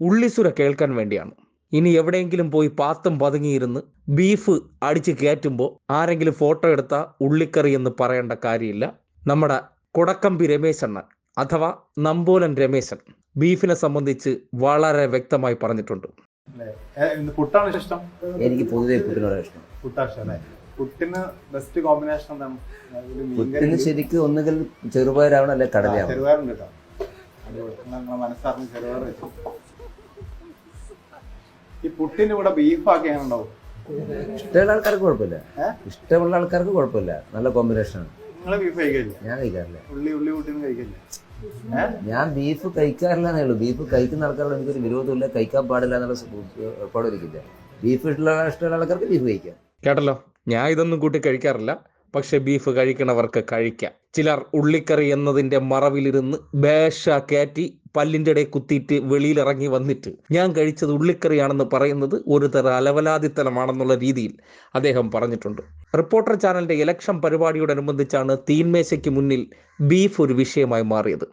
ഉള്ളിസുര കേൾക്കാൻ വേണ്ടിയാണ്. ഇനി എവിടെയെങ്കിലും പോയി പാത്തും പതുങ്ങിയിരുന്ന് ബീഫ് അടിച്ച് കയറ്റുമ്പോൾ ആരെങ്കിലും ഫോട്ടോ എടുത്താൽ ഉള്ളിക്കറി എന്ന് പറയേണ്ട കാര്യമില്ല. നമ്മുടെ കൊടക്കമ്പി രമേശണ്ണൻ അഥവാ നമ്പോലൻ രമേശൻ ബീഫിനെ സംബന്ധിച്ച് വളരെ വ്യക്തമായി പറഞ്ഞിട്ടുണ്ട്. പുട്ടാണ് ഇഷ്ടം? എനിക്ക് പൊതുവെ പുട്ടിനോട് ഇഷ്ടം. പുട്ടിന് ബെസ്റ്റ് കോമ്പിനേഷൻ എന്താണ് പുട്ടിന് ശരിക്കും ഒന്നുകിൽ ചെറുപയറാവണം അല്ലെ കടലയാവണം. ചെറുപയറുണ്ട് കേട്ടോ. മനസ്സറിഞ്ഞ് ചെറുപയർ വെച്ചു. ഈ പുട്ടിന് ഇവിടെ ബീഫ് ആക്കി എങ്ങനെ ഉണ്ടാവും ഇഷ്ടമുള്ള ആൾക്കാർക്ക് കുഴപ്പമില്ല. ഇഷ്ടമുള്ള ആൾക്കാർക്ക് കുഴപ്പമില്ല. നല്ല കോമ്പിനേഷനാണ് നിങ്ങൾ ബീഫ് കഴിക്കില്ല? ഞാൻ കഴിക്കാറില്ല. ഉള്ളി ഉള്ളി കഴിക്കില്ല? ഞാൻ ബീഫ് കഴിക്കാറില്ലെന്നേ ഉള്ളൂ. ബീഫ് കഴിക്കുന്ന ആൾക്കാരോട് എനിക്കൊരു വിരോധമില്ല കഴിക്കാൻ പാടില്ല എന്നുള്ള ഏർപ്പാടും ബീഫ് ഇഷ്ടമുള്ള ഇഷ്ടമുള്ള ആൾക്കാർക്ക് ബീഫ് കഴിക്കാം. കേട്ടല്ലോ? ഞാൻ ഇതൊന്നും കൂട്ടി കഴിക്കാറില്ല. പക്ഷെ ബീഫ് കഴിക്കണവർക്ക് കഴിക്കാം. ചിലർ ഉള്ളിക്കറി എന്നതിന്റെ മറവിലിരുന്ന് ബേഷ കയറ്റി പല്ലിന്റെ ഇടയിൽ കുത്തിയിട്ട് വെളിയിലിറങ്ങി വന്നിട്ട്. ഞാൻ കഴിച്ചത് ഉള്ളിക്കറിയാണെന്ന് പറയുന്നത് ഒരു തരം അലവലാതിത്തലമാണെന്നുള്ള രീതിയിൽ അദ്ദേഹം പറഞ്ഞിട്ടുണ്ട്. റിപ്പോർട്ടർ ചാനലിന്റെ ഇലക്ഷൻ പരിപാടിയോടനുബന്ധിച്ചാണ് തീന്മേശയ്ക്ക് മുന്നിൽ ബീഫ് ഒരു വിഷയമായി മാറിയത്.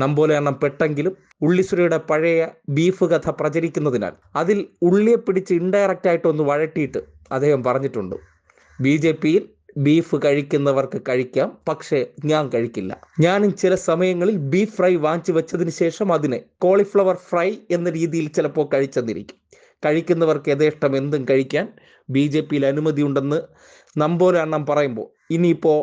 നമ്പോലെ എണ്ണം പെട്ടെങ്കിലും ഉള്ളിസുരയുടെ പഴയ ബീഫ് കഥ പ്രചരിക്കുന്നതിനാൽ അതിൽ ഉള്ളിയെ പിടിച്ച് ഇൻഡയറക്റ്റ് ആയിട്ട് ഒന്ന് വഴട്ടിയിട്ട് അദ്ദേഹം പറഞ്ഞിട്ടുണ്ട്. ബി ജെ പിയിൽ ബീഫ് കഴിക്കുന്നവർക്ക് കഴിക്കാം പക്ഷേ ഞാൻ കഴിക്കില്ല. ഞാനും ചില സമയങ്ങളിൽ ബീഫ് ഫ്രൈ വാങ്ങിച്ചു വെച്ചതിന് ശേഷം അതിനെ കോളിഫ്ലവർ ഫ്രൈ എന്ന രീതിയിൽ ചിലപ്പോൾ കഴിച്ചെന്നിരിക്കും. കഴിക്കുന്നവർക്ക് യഥേഷ്ടം എന്തും കഴിക്കാൻ ബി ജെ പിയിൽ അനുമതിയുണ്ടെന്ന് നമ്പോരണ്ണം പറയുമ്പോൾ ഇനിയിപ്പോൾ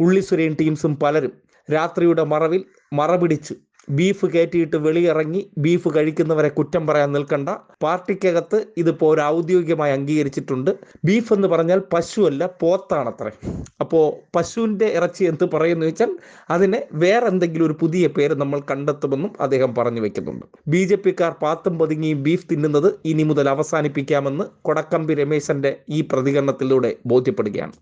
ഉള്ളിസുരയും ടീംസും പലരും രാത്രിയുടെ മറവിൽ മറപിടിച്ച് ബീഫ് കയറ്റിയിട്ട് വെളിയിറങ്ങി ബീഫ് കഴിക്കുന്നവരെ കുറ്റം പറയാൻ നിൽക്കണ്ട. പാർട്ടിക്കകത്ത് ഇതിപ്പോൾ ഒരു ഔദ്യോഗികമായി അംഗീകരിച്ചിട്ടുണ്ട്. ബീഫ് എന്ന് പറഞ്ഞാൽ പശുവല്ല പോത്താണത്രേ. അപ്പോൾ പശുവിന്റെ ഇറച്ചി എന്ത് പറയുന്നു വെച്ചാൽ അതിനെ വേറെ എന്തെങ്കിലും ഒരു പുതിയ പേര് നമ്മൾ കണ്ടെത്തുമെന്നും അദ്ദേഹം പറഞ്ഞു വെക്കുന്നുണ്ട്. ബി ജെ പിക്കാർ പാത്തും പതുങ്ങിയും ബീഫ് തിന്നുന്നത് ഇനി മുതൽ അവസാനിപ്പിക്കാമെന്ന് കൊടക്കമ്പി രമേശന്റെ ഈ പ്രതികരണത്തിലൂടെ ബോധ്യപ്പെടുകയാണ്.